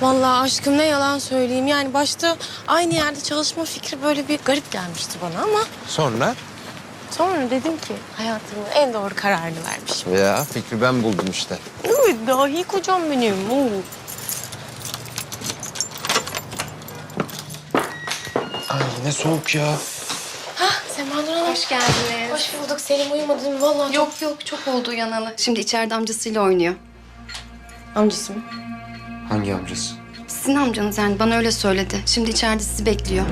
Vallahi aşkım ne yalan söyleyeyim. Yani başta aynı yerde çalışma fikri böyle bir garip gelmişti bana ama Sonra? sonra dedim ki hayatımın en doğru kararını vermişim. Ya fikri ben buldum işte. Evet dahi kocam benim. Oo. Ay yine soğuk ya. Hah Sema Nur Hanım. Hoş geldiniz. Hoş bulduk. Selim uyumadın mı? Vallahi Yok yok çok oldu uyanalı. Şimdi içeride amcasıyla oynuyor. Amcası mı? Hangi amcası? Sizin amcanız yani bana öyle söyledi. Şimdi içeride sizi bekliyor.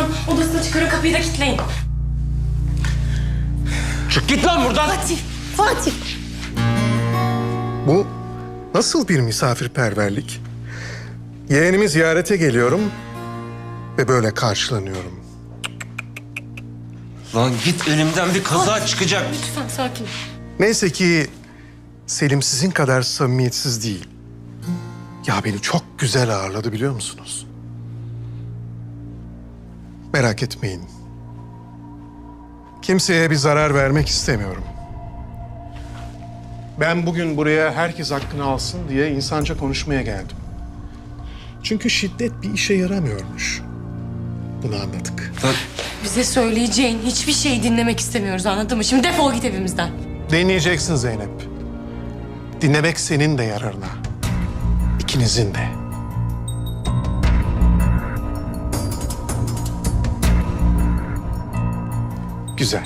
Hemen odasına çıkarın kapıyı da kilitleyin. Çık git lan buradan. Fatih, Fatih. Bu nasıl bir misafirperverlik? Yeğenimi ziyarete geliyorum ve böyle karşılanıyorum. Lan git elimden bir kaza çıkacak. Lütfen sakin. Neyse ki Selim sizin kadar samimiyetsiz değil. Ya beni çok güzel ağırladı biliyor musunuz? Merak etmeyin. Kimseye bir zarar vermek istemiyorum. Ben bugün buraya herkes hakkını alsın diye insanca konuşmaya geldim. Çünkü şiddet bir işe yaramıyormuş. Bunu anladık. Bize söyleyeceğin hiçbir şeyi dinlemek istemiyoruz anladın mı? Şimdi defol git evimizden. Dinleyeceksin Zeynep. Dinlemek senin de yararına. İkinizin de. Güzel.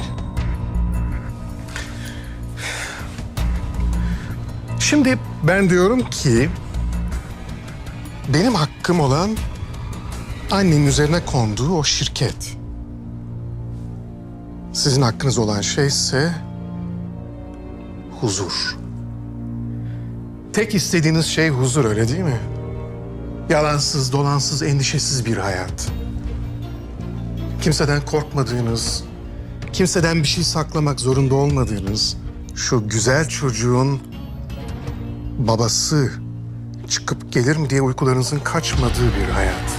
Şimdi ben diyorum ki benim hakkım olan annenin üzerine konduğu o şirket. Sizin hakkınız olan şey ise huzur. Tek istediğiniz şey huzur öyle değil mi? Yalansız, dolansız, endişesiz bir hayat. Kimseden korkmadığınız, kimseden bir şey saklamak zorunda olmadığınız şu güzel çocuğun babası çıkıp gelir mi diye uykularınızın kaçmadığı bir hayat.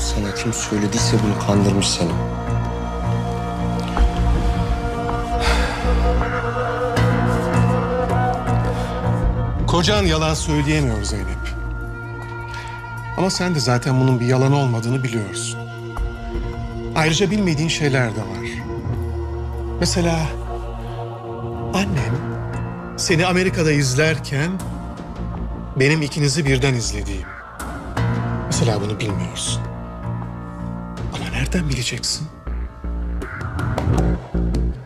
sana kim söylediyse bunu kandırmış seni. Kocan yalan söyleyemiyor Zeynep. Ama sen de zaten bunun bir yalan olmadığını biliyorsun. Ayrıca bilmediğin şeyler de var. Mesela annem seni Amerika'da izlerken benim ikinizi birden izlediğim. Mesela bunu bilmiyorsun. Ama nereden bileceksin?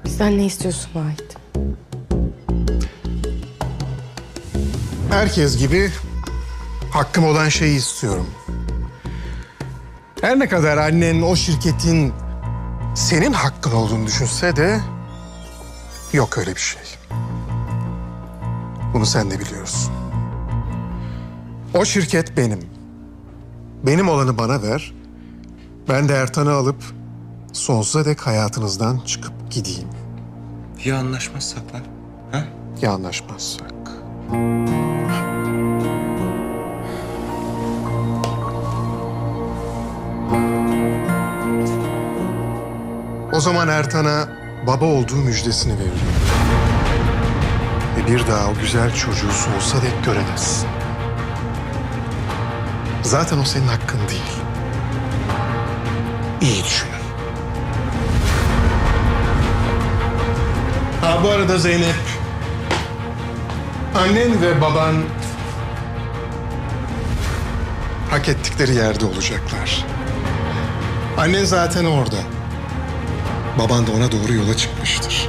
Bizden ne istiyorsun Vahit? Herkes gibi hakkım olan şeyi istiyorum. Her ne kadar annen o şirketin senin hakkın olduğunu düşünse de yok öyle bir şey. Bunu sen de biliyorsun. O şirket benim. Benim olanı bana ver. Ben de Ertan'ı alıp sonsuza dek hayatınızdan çıkıp gideyim. Ya anlaşmazsak lan? Ha? Ya anlaşmazsak? O zaman Ertan'a baba olduğu müjdesini veririm. Ve bir daha o güzel çocuğu sonsuza dek göremezsin. Zaten o senin hakkın değil. İyi düşün. Ha bu arada Zeynep, annen ve baban hak ettikleri yerde olacaklar. Annen zaten orada. Baban da ona doğru yola çıkmıştır.